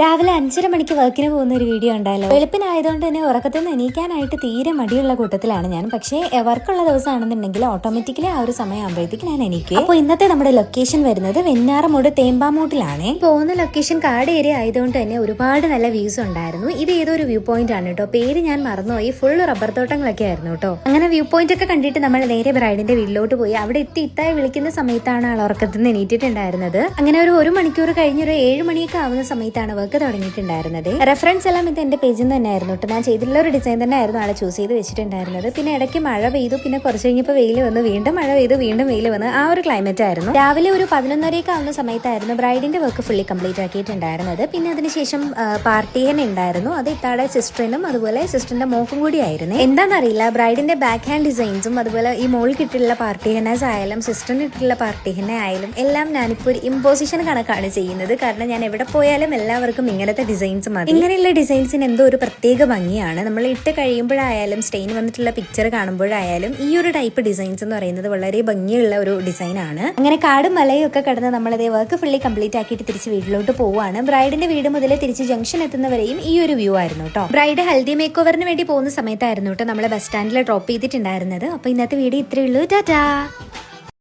രാവിലെ അഞ്ചര മണിക്ക് വർക്കിന് പോകുന്ന ഒരു വീഡിയോ ഉണ്ടായല്ലോ വെളുപ്പിനായതുകൊണ്ട് തന്നെ ഉറക്കത്തിൽ നിന്ന് എണീക്കാനായിട്ട് തീരെ മടിയുള്ള കൂട്ടത്തിലാണ് ഞാൻ. പക്ഷേ വർക്കുള്ള ദിവസമാണെന്നുണ്ടെങ്കിൽ ഓട്ടോമാറ്റിക്കലി ആ ഒരു സമയമാകുമ്പോഴത്തേക്ക് ഞാൻ എനിക്ക് അപ്പോൾ ഇന്നത്തെ നമ്മുടെ ലൊക്കേഷൻ വരുന്നത് വെഞ്ഞാറമൂട് തേമ്പാമൂട്ടിലാണ്. പോകുന്ന ലൊക്കേഷൻ കാട് ഏരിയ ആയതുകൊണ്ട് തന്നെ ഒരുപാട് നല്ല വ്യൂസ് ഉണ്ടായിരുന്നു. ഇത് ഏതൊരു വ്യൂ പോയിന്റ് ആണ് കേട്ടോ. പേര് ഞാൻ മറന്നുപോയി. ഫുൾ റബ്ബർ തോട്ടങ്ങളൊക്കെ ആയിരുന്നു കേട്ടോ. അങ്ങനെ വ്യൂ പോയിന്റ് ഒക്കെ കണ്ടിട്ട് നമ്മൾ നേരെ ബ്രൈഡിന്റെ വീട്ടിലോട്ട് പോയി. അവിടെ എത്തി ഇത്തായി വിളിക്കുന്ന സമയത്താണ് ആൾ ഉറക്കത്തിൽ നിന്ന് എണീറ്റിട്ടുണ്ടായിരുന്നത്. അങ്ങനെ ഒരു ഒരു മണിക്കൂർ കഴിഞ്ഞ ഒരു ഏഴ് മണിയൊക്കെ ആവുന്ന സമയത്താണ് വർക്ക് തുടങ്ങിയിട്ടുണ്ടായിരുന്നത്. റെഫറൻസ് എല്ലാം ഇത് എന്റെ പേജിൽ നിന്ന് തന്നെയായിരുന്നു കേട്ടോ. ഞാൻ ചെയ്തിട്ടുള്ള ഒരു ഡിസൈൻ തന്നെ ആയിരുന്നു ആളെ ചൂസ് ചെയ്ത് വെച്ചിട്ടുണ്ടായിരുന്നത്. പിന്നെ ഇടയ്ക്ക് മഴ പെയ്തു. പിന്നെ കുറച്ച് കഴിഞ്ഞപ്പോൾ വെയിൽ വന്ന്. വീണ്ടും മഴ പെയ്തു. വീണ്ടും വെയിൽ വന്ന്. ആ ഒരു ക്ലൈമറ്റ് ആയിരുന്നു. രാവിലെ ഒരു പതിനൊന്നരയൊക്കെ ആവുന്ന സമയത്തായിരുന്നു ബ്രൈഡിന്റെ വർക്ക് ഫുള്ളി കംപ്ലീറ്റ് ആക്കിയിട്ടുണ്ടായിരുന്നത്. പിന്നെ അതിനുശേഷം പാർട്ടി തന്നെ ഉണ്ടായിരുന്നു. അത് ഇത്താടെ സിസ്റ്ററിനും അതുപോലെ സിസ്റ്ററിന്റെ മോക്കും കൂടി ആയിരുന്നു. എന്താണെന്നറിയില്ല ബ്രൈഡിന്റെ ബാക്ക് ഹാൻഡ് ഡിസൈൻസും അതുപോലെ ഈ മോൾ കിട്ടിയിട്ടുള്ള പാർട്ടി ഹെനാസ് ആയാലും സിസ്റ്ററിന് ഇട്ടിട്ടുള്ള പാർട്ടി ഹെന ആയാലും എല്ലാം ഞാനിപ്പോൾ ഒരു ഇമ്പോസിഷൻ കണക്കാണ് ചെയ്യുന്നത്. കാരണം ഞാൻ എവിടെ പോയാലും എല്ലാവർക്കും ഇങ്ങനത്തെ ഡിസൈൻസ് മതി. ഇങ്ങനെയുള്ള ഡിസൈൻസിന് എന്തോ ഒരു പ്രത്യേക ഭംഗിയാണ്. നമ്മൾ ഇട്ട് കഴിയുമ്പോഴായാലും സ്റ്റെയിൻ വന്നിട്ടുള്ള പിക്ചർ കാണുമ്പോഴായാലും ഈ ഒരു ടൈപ്പ് ഡിസൈൻസ് എന്ന് പറയുന്നത് വളരെ ഭംഗിയുള്ള ഒരു ഡിസൈൻ ആണ്. അങ്ങനെ കാടും മലയും ഒക്കെ കടന്ന് നമ്മളതേ വർക്ക് ഫുള്ളി കംപ്ലീറ്റ് ആക്കിയിട്ട് തിരിച്ച് വീട്ടിലോട്ട് പോവുകയാണ്. ബ്രൈഡിന്റെ വീട് മുതൽ തിരിച്ച് ജംഗ്ഷൻ എത്തുന്നവരെയും ഈ ഒരു വ്യൂ ആയിരുന്നു കേട്ടോ ബ്രൈഡ് ഹൽദി മേക്ക് ഓവറിന് വേണ്ടി പോകുന്ന സമയത്തായിരുന്നു കേട്ടോ നമ്മളെ ബസ് സ്റ്റാൻഡിൽ ഡ്രോപ്പ് ചെയ്തിട്ടുണ്ടായിരുന്നത്. അപ്പൊ ഇന്നത്തെ വീഡിയോ ഇത്രയേ ഉള്ളൂ. ടാറ്റാ!